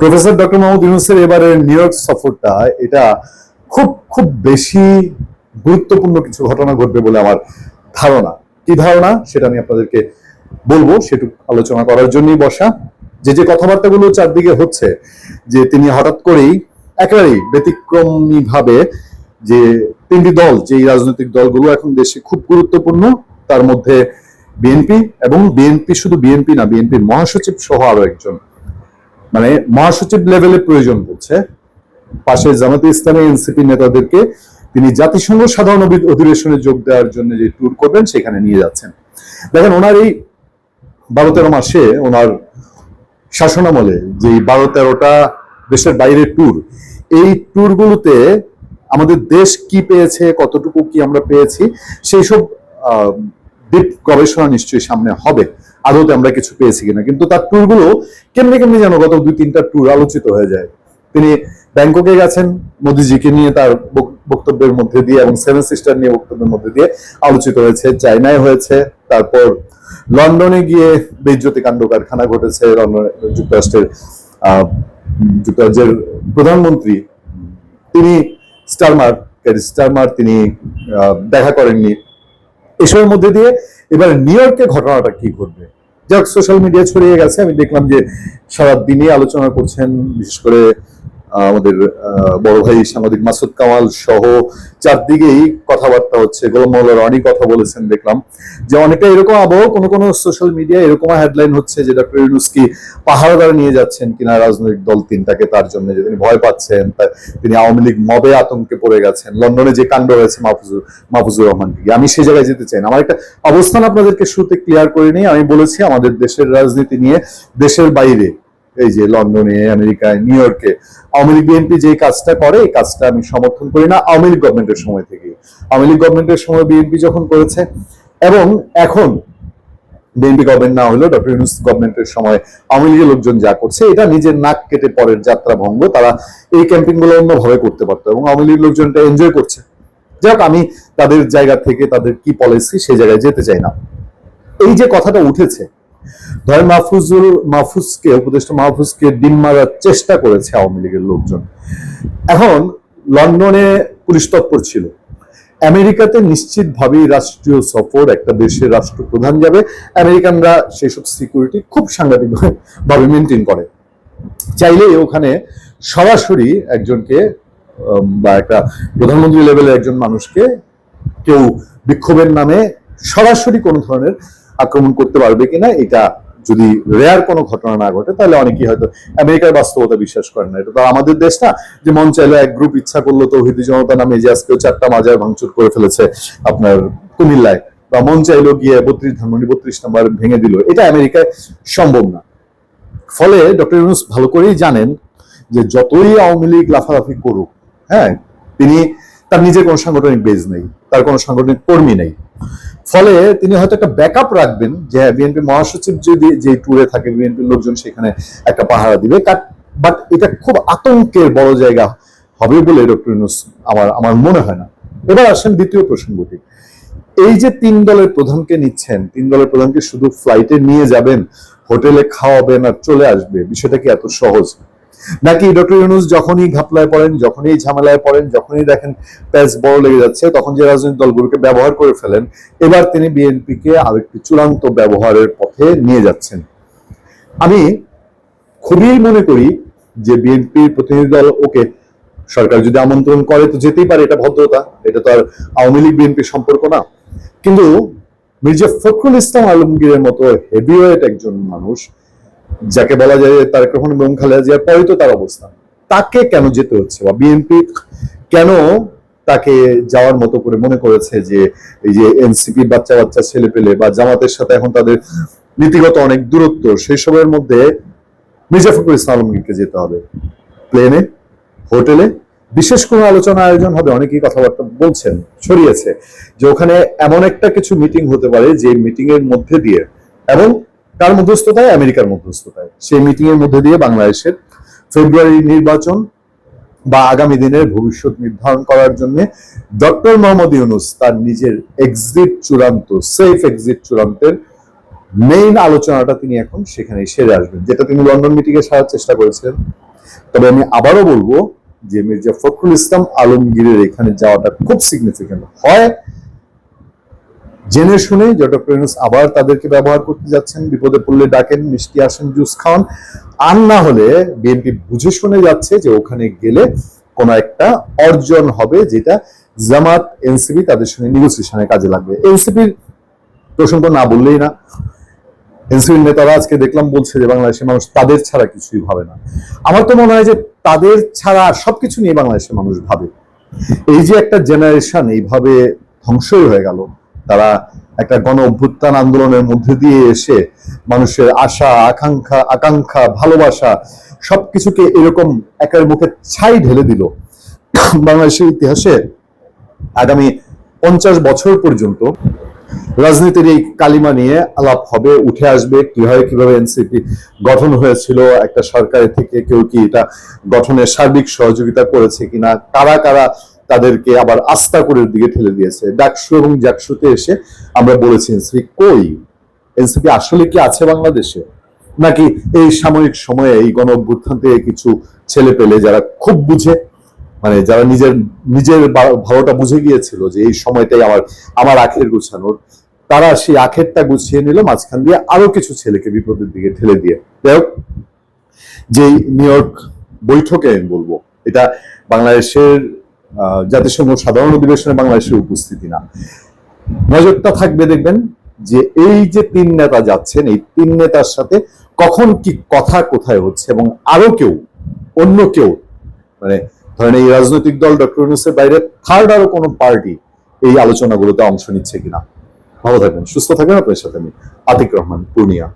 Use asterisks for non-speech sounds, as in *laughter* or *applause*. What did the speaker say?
Professor doctor Mohammad ইউনুসের এবারের new York সফরটা, এটা খুব খুব বেশি গুরুত্বপূর্ণ কিছু ঘটনা ঘটবে বলে আমার ধারণা। কি ধারণা? সেটা আমি আপনাদেরকে বলব। সেটুকু আলোচনা করার জন্যই বসা। যে যে কথাবার্তাগুলো চারদিকে হচ্ছে, যে তিনি হঠাৎ করেই একেবারেই ব্যতিক্রমী ভাবে যে তিনটি দল যে রাজনৈতিক দলগুলো এখন দেশে খুব গুরুত্বপূর্ণ, তার মধ্যে বিএনপি এবং বিএনপি শুধু বিএনপি না, বিএনপির মহাসচিব সহ আরও একজন মানে মহাসচিব লেভেলে প্রয়োজন পড়ছে পাশে জামাতে ইসলামী এনসিপি নেতাদেরকে তিনি জাতিসংঘ সাধারণ অধিবেশনে যোগ দেওয়ার জন্য যে ট্যুর করবেন, সেখানে নিয়ে যাচ্ছেন। দেখেন, ওনার এই বারো তেরো মাসে ওনার শাসনামলে যে বারো তেরোটা দেশের বাইরে ট্যুর এই ট্যুরগুলোতে আমাদের দেশ কি পেয়েছে, কতটুকু কি আমরা পেয়েছি সেই সব ডিপ গবেষণা নিশ্চয়ই সামনে হবে। আদতে আমরা কিছু পেয়েছি কিনা। কিন্তু তার ট্যুরগুলো কেমনি কেমনি যেন গত দুই, তিনটা ট্যুর আলোচিত হয়ে যায়। তিনি ব্যাংককে গেছেন, মোদিজিকে নিয়ে তার বক্তব্যের মধ্যে দিয়ে এবং সেভেন সিস্টার নিয়ে বক্তব্যের মধ্যে দিয়ে আলোচিত হয়েছে, চায়নায় হয়েছে, তারপর লন্ডনে গিয়ে বেজ্জতি কাণ্ড কারখানা ঘটেছে যুক্তরাষ্ট্রের যুক্তরাজ্যের প্রধানমন্ত্রী। তিনি স্টারমার স্টারমার, তিনি দেখা করেননি। এসবের মধ্যে দিয়ে এবার নিউ ইয়র্কে ঘটনাটা কি ঘটবে? যাক সোশ্যাল মিডিয়া ছড়িয়ে গেছে। আমি দেখলাম যে সারাদিনই আলোচনা করছেন বিশেষ করে আমাদের বড় ভাই সাংবাদিক মাসুদ কামাল সহ চারদিকেই কথাবার্তা হচ্ছে। গোলাম মোল্লা রনি কথা বলেছেন, দেখলাম। যে অনেকটা এরকম আবহ, কোনো কোনো সোশ্যাল মিডিয়া এরকম হেডলাইন হচ্ছে যে ডক্টর ইউনুস কি পাহাড়দার নিয়ে যাচ্ছেন কিনা রাজনৈতিক দল তিনটাকে, তার জন্য যে তিনি ভয় পাচ্ছেন তিনি আওয়ামী লীগ মবে আতঙ্কে পড়ে গেছেন। লন্ডনে যে কাণ্ড হয়েছে মাহফুজুর মাহফুজুর রহমান কি, আমি সেই জায়গায় যেতে চাই আমার একটা অবস্থান আপনাদেরকে শুরুতে ক্লিয়ার করে নিই। আমি বলেছি, আমাদের দেশের রাজনীতি নিয়ে দেশের বাইরে এই যে লন্ডনে, আমেরিকায়, নিউ ইয়র্কে, আওয়ামী লীগ, বিএনপি যে কাজটা করে, এই কাজটা আমি সমর্থন করি না আওয়ামী লীগ গভর্নমেন্টের সময় থেকে। আওয়ামী লীগ গভর্নমেন্টের সময় বিএনপি যখন করেছে, এবং এখন বিএনপি গভর্নমেন্ট না হলেও ডক্টর ইউনুস গভর্নমেন্টের সময় আওয়ামী লীগের লোকজন যা করছে, এটা নিজের নাক কেটে পরের যাত্রা ভঙ্গ, তারা এই ক্যাম্পিংগুলো অন্যভাবে করতে পারতো এবং আওয়ামী লীগের লোকজন এটা এনজয় করছে। যাক আমি তাদের জায়গা থেকে তাদের কি পলিসি সেই জায়গায় যেতে চাই না। এই যে কথাটা উঠেছে ধরেন মাহফুজুল মাহফুজকে, উপদেষ্টা মাহফুজকে ডিম মারার চেষ্টা করেছে আওয়ামী লীগের লোকজন। এখন লন্ডনে পুলিশ তৎপর ছিল। আমেরিকাতে নিশ্চিতভাবেই রাষ্ট্রীয় সফর একটা দেশের রাষ্ট্রপ্রধান যাবে। আমেরিকানরা সেসব সিকিউরিটি খুব সাংঘাতিক *laughs* ভাবে মেনটেন করে। চাইলে ওখানে সরাসরি একজনকে বা একটা প্রধানমন্ত্রী লেভেলের একজন মানুষকে কেউ বিক্ষোভের নামে সরাসরি কোনো ধরনের আক্রমণ করতে পারবে কিনা, এটা যদি রেয়ার কোনো ঘটনা না ঘটে, তাহলে অনেকেই হয়তো আমেরিকার বাস্তবতা বিশ্বাস করে না। এটা তো আমাদের দেশ না, যে মন চাইলে এক গ্রুপ ইচ্ছা করল তো হিদি জনতা নামে যে আজকেও চারটা মাজার ভাঙচুর করে ফেলেছে আপনার কুমিল্লায়, বা মন চাইলো গিয়ে বত্রিশ, ধানমন্ডি বত্রিশ নাম্বার ভেঙে দিল, এটা আমেরিকায় সম্ভব না। ফলে ডক্টর ইউনুস ভালো করেই জানেন যে যতই আওয়ামী লীগ লাফালাফি করুক হ্যাঁ তিনি, তার নিজের কোনো সাংগঠনিক বেজ নেই, তার কোনো সাংগঠনিক কর্মী নেই। ফলে তিনি হয়তো একটা ব্যাকআপ রাখবেন যে বিএনপি মহাসচিব যদি যে ট্যুরে থাকে বিএনপির লোকজন সেখানে একটা পাহারা দিবে। বাট এটা খুব আতঙ্কের বড় জায়গা হবে বলে ডক্টর ইউনুস আমার আমার মনে হয় না। এবার আসেন দ্বিতীয় প্রসঙ্গটি। এই যে তিন দলের প্রধানকে নিচ্ছেন, তিন দলের প্রধানকে শুধু ফ্লাইটে নিয়ে যাবেন হোটেলে খাওয়াবেন আর চলে আসবে, বিষয়টা কি এত সহজ? নাকি ডক্টর ইউনুস যখনই ঘাপলায় পড়েন, যখনই ঝামেলায় পড়েন, যখনই দেখেন প্যাচ বড় লেগে যাচ্ছে, তখন যে রাজনৈতিক দলগুলোকে ব্যবহার করে ফেলেন, এবার তিনি বিএনপিকে আরেকটি চূড়ান্ত ব্যবহারের পথে নিয়ে যাচ্ছেন। আমি খুবই মনে করি যে বিএনপির প্রতিনিধি দল, ওকে সরকার যদি আমন্ত্রণ করে তো যেতেই পারে, এটা ভদ্রতা, এটা তো আর আওয়ামী লীগ বিএনপির সম্পর্ক না। কিন্তু মির্জা ফখরুল ইসলাম আলমগীরের মতো হেভিওয়েট একজন মানুষ যাকে বলা যায় তারেক রহমান এবং খালেদা জিয়ার পরে তো তার অবস্থান তাকে কেন যেতে হচ্ছে? বা বিএনপি কেন তাকে যাওয়ার মতো করে মনে করেছে যে এই যে এনসিপি বাচ্চা বাচ্চা ছেলে পেলে বা জামাতের সাথে এখন তাদের নীতিগত অনেক দূরত্ব, সেই সবের মধ্যে মির্জা ফখরুল ইসলাম আলমগীরকে যেতে হবে। প্লেনে, হোটেলে, বিশেষ কোনো আলোচনা আয়োজন হবে, অনেকেই কথাবার্তা বলছেন, ছড়িয়েছে যে ওখানে এমন একটা কিছু মিটিং হতে পারে যে মিটিং এর মধ্যে দিয়ে এবং কার মধ্যস্থতায় আমেরিকার মধ্যস্থতায় সেই মিটিং এর মধ্যে দিয়ে বাংলাদেশের ফেব্রুয়ারি নির্বাচন বা আগামী দিনের ভবিষ্যৎ নির্ধারণ করার জন্য ডক্টর মোহাম্মদ ইউনুস তার নিজের এক্সিট চূড়ান্ত সেফ এক্সিট চূড়ান্তের মেইন আলোচনাটা তিনি এখন সেখানে সেরে আসবেন, যেটা তিনি লন্ডন মিটিং এ সারার চেষ্টা করেছিলেন। তবে আমি আবারও বলব যে মির্জা ফখরুল ইসলাম আলমগীরের এখানে যাওয়াটা খুব সিগনিফিকেন্ট হয়। জেনে শুনে ইউনুস আবার তাদেরকে ব্যবহার করতে যাচ্ছেন। বিপদে পড়লে ডাকেন, মিষ্টি আসেন, জুস খাওয়ান আর না হলে বিএনপি বুঝে শুনে যাচ্ছে যে ওখানে গেলে কোনো একটা অর্জন হবে যেটা জামাত, এনসিপি তাদের সঙ্গে নেগোসিয়েশনে কাজে লাগবে। এনসিপির প্রসঙ্গ না বললেই না। এনসিপির নেতারা আজকে দেখলাম বলছে যে বাংলাদেশের মানুষ তাদের ছাড়া কিছুই ভাবে না। আমার তো মনে হয় যে তাদের ছাড়া সবকিছু নিয়ে বাংলাদেশের মানুষ ভাবে। এই যে একটা জেনারেশন এইভাবে ধ্বংসই হয়ে গেল। তারা একটা গণ অভ্যুত্থান আন্দোলনের মধ্যে দিয়ে এসে মানুষের আশা, আকাঙ্ক্ষা আকাঙ্ক্ষা, ভালোবাসা সবকিছুকে এরকম একের মুখে ছাই ঢেলে দিল। বাংলাদেশের ইতিহাসে আগামী পঞ্চাশ বছর পর্যন্ত রাজনীতির এই কালিমা নিয়ে আলাপ হবে, উঠে আসবে। কীভাবে কীভাবে এনসিপি গঠন হয়েছিল, একটা সরকারের থেকে কেউ কি এটা গঠনের সার্বিক সহযোগিতা করেছে কিনা, কারা কারা তাদেরকে আবার আস্থা করে দিকে ঠেলে দিয়েছে। ডাকসু এবং জাকসুতে এসে আমরা বলেছি, এনসিপি কই? এনসিপি আসলে কি আছে বাংলাদেশে? নাকি এই সাময়িক সময়ে এই গণ অভ্যুত্থান থেকে কিছু ছেলে পেলে যারা খুব বুঝে মানে যারা নিজের নিজের ভালোটা বুঝে গিয়েছিল যে এই সময়টাই আমার আমার আখের গুছানোর, তারা সেই আখেরটা গুছিয়ে নিল, মাঝখান দিয়ে আরও কিছু ছেলেকে বিপদের দিকে ঠেলে দিয়ে। যাই হোক, যেই নিউ ইয়র্ক বৈঠকে আমি বলব, এটা বাংলাদেশের জাতিসংঘ সাধারণ অধিবেশনে বাংলাদেশের উপস্থিতি না। নজরটা থাকবে দেখবেন যে এই যে তিন নেতা যাচ্ছেন, এই তিন নেতার সাথে কখন কি কথা কোথায় হচ্ছে এবং আরও কেউ, অন্য কেউ মানে ধরেন এই রাজনৈতিক দল ডক্টর ইউনুসের বাইরে থার্ড আরও কোনো পার্টি এই আলোচনাগুলোতে অংশ নিচ্ছে কিনা। ভালো থাকবেন, সুস্থ থাকবেন। আপনার সাথে আমি আতিক রহমান, পূর্ণিয়া।